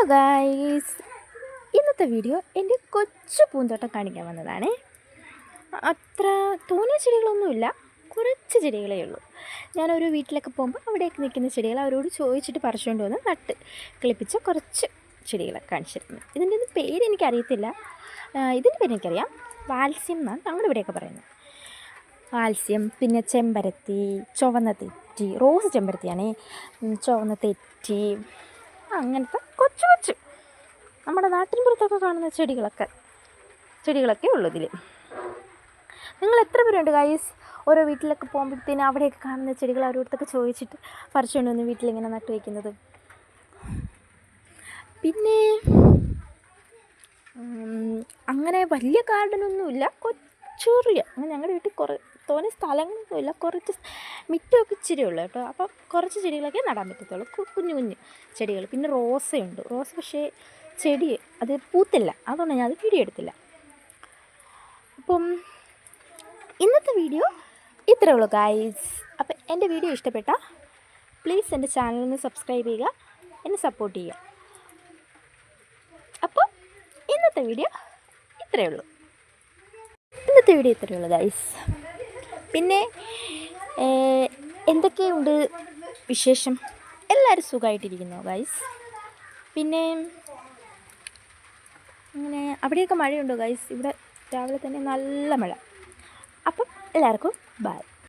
Hello guys ഇന്നത്തെ video എന്റെ കൊച്ചു പൂന്തോട്ടം കാണിക്കാൻ വന്നതാണ്. അത്ര തോന്നിയ ചെടികളൊന്നുമില്ല. കുറച്ച് ചെടികളേ ഉള്ളൂ. ഞാനൊരു വീട്ടിലൊക്കെ പോകുമ്പോൾ അവിടെയൊക്കെ നിൽക്കുന്ന ചെടികൾ അവരോട് ചോദിച്ചിട്ട് പറിച്ചുകൊണ്ട് വന്ന് നട്ട് കിളിപ്പിച്ച കുറച്ച് ചെടികളെ കാണിച്ചിരുന്നു. ഇതിന്റെ ഒന്നും പേര് എനിക്കറിയത്തില്ല. ഇതിന്റെ പേര് എനിക്കറിയാം. വാത്സ്യം എന്നാണ് ഞങ്ങളുടെ ഇവിടെയൊക്കെ പറയുന്നത്. വാത്സ്യം പിന്നെ ചെമ്പരത്തി ചുവന്ന തെറ്റി റോസ് ചെമ്പരത്തിയാണേ. ചുവന്ന തെറ്റി അങ്ങനത്തെ കൊച്ചു കൊച്ചു. നമ്മുടെ നാട്ടിൻപുറത്തൊക്കെ കാണുന്ന ചെടികളൊക്കെ. ചെടികളൊക്കെ ഉള്ളൂ ഇതിൽ നിങ്ങൾ എത്ര പേരുണ്ട് ഗൈസ് ഓരോ വീട്ടിലൊക്കെ പോകുമ്പോഴത്തേനും അവിടെയൊക്കെ കാണുന്ന ചെടികൾ അവരോടത്തൊക്കെ ചോദിച്ചിട്ട് പറിച്ചുകൊണ്ട് വന്ന് വീട്ടിലിങ്ങനെ നട്ടു വയ്ക്കുന്നത് പിന്നെ അങ്ങനെ വലിയ ഗാർഡനൊന്നുമില്ല കൊച്ചൂറിയ അങ്ങനെ ഞങ്ങളുടെ വീട്ടിൽ കുറേ തോനെ സ്ഥലങ്ങളൊന്നുമില്ല കുറച്ച് മിറ്റമൊക്കെ ഇച്ചിരി ഉള്ളു കേട്ടോ. അപ്പോൾ കുറച്ച് ചെടികളൊക്കെ നടാൻ പറ്റത്തുള്ളൂ. കുഞ്ഞു കുഞ്ഞു ചെടികൾ. പിന്നെ റോസയുണ്ട്. റോസ പക്ഷേ ചെടി അത് പൂത്തില്ല. അതുകൊണ്ട് ഞാൻ അത് വീഡിയോ എടുത്തില്ല. അപ്പം ഇന്നത്തെ വീഡിയോ ഇത്രേ ഉള്ളൂ ഗൈസ് അപ്പം എന്റെ വീഡിയോ ഇഷ്ടപ്പെട്ട പ്ലീസ് എന്റെ ചാനലിന് സബ്സ്ക്രൈബ് ചെയ്യുക. എന്നെ സപ്പോർട്ട് ചെയ്യുക. അപ്പോൾ ഇന്നത്തെ വീഡിയോ ഇത്രയേ ഉള്ളൂ. ഇന്നത്തെ വീഡിയോ ഇത്രയേ ഉള്ളൂ ഗൈസ് പിന്നെ എന്തൊക്കെയുണ്ട് വിശേഷം? എല്ലാവരും സുഖമായിട്ടിരിക്കുന്നു ഗൈസ് പിന്നെ അങ്ങനെ അവിടെയൊക്കെ മഴയുണ്ടോ ഗൈസ് ഇവിടെ രാവിലെ തന്നെ നല്ല മഴ. അപ്പം എല്ലാവർക്കും ബൈ